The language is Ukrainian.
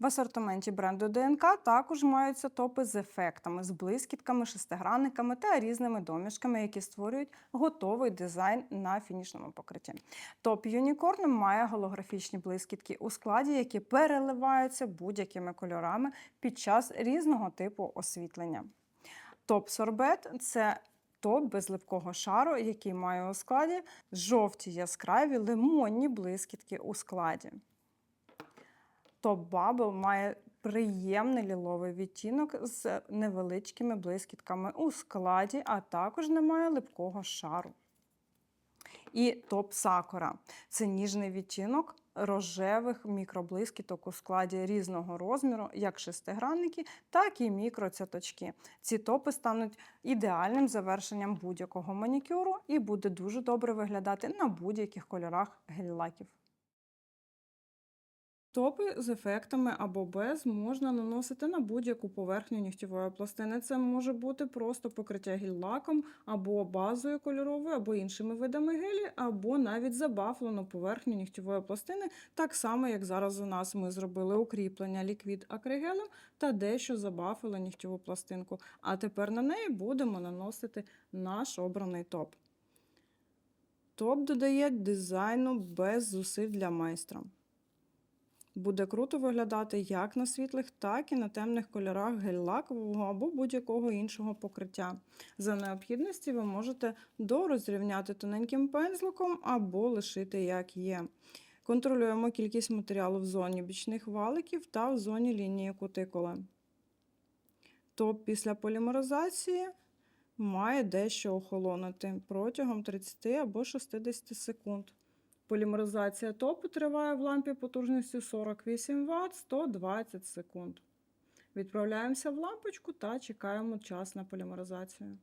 В асортименті бренду ДНК також маються топи з ефектами, з блискітками, шестигранниками та різними домішками, які створюють готовий дизайн на фінішному покритті. Топ Unicorn має голографічні блискітки у складі, які переливаються будь-якими кольорами під час різного типу освітлення. Топ Сорбет це топ без липкого шару, який має у складі жовті яскраві лимонні блискітки у складі. Топ Bubble має приємний ліловий відтінок з невеличкими блискітками у складі, а також не має липкого шару. І топ Сакура це ніжний відтінок рожевих мікроблискіток у складі різного розміру, як шестигранники, так і мікроцяточки. Ці топи стануть ідеальним завершенням будь-якого манікюру і буде дуже добре виглядати на будь-яких кольорах гель-лаків. Топи з ефектами або без можна наносити на будь-яку поверхню нігтєвої пластини. Це може бути просто покриття гель-лаком, або базою кольоровою, або іншими видами гелі, або навіть забафлену поверхню нігтєвої пластини, так само, як зараз у нас ми зробили укріплення ліквід акригелем та дещо забафили нігтєву пластинку. А тепер на неї будемо наносити наш обраний топ. Топ додає дизайну без зусиль для майстра. Буде круто виглядати як на світлих, так і на темних кольорах гель-лакового або будь-якого іншого покриття. За необхідності ви можете дорозрівняти тоненьким пензликом або лишити як є. Контролюємо кількість матеріалу в зоні бічних валиків та в зоні лінії кутикули. Топ після полімеризації має дещо охолонути протягом 30 або 60 секунд. Полімеризація топу триває в лампі потужністю 48 Вт 120 секунд. Відправляємося в лампочку та чекаємо час на полімеризацію.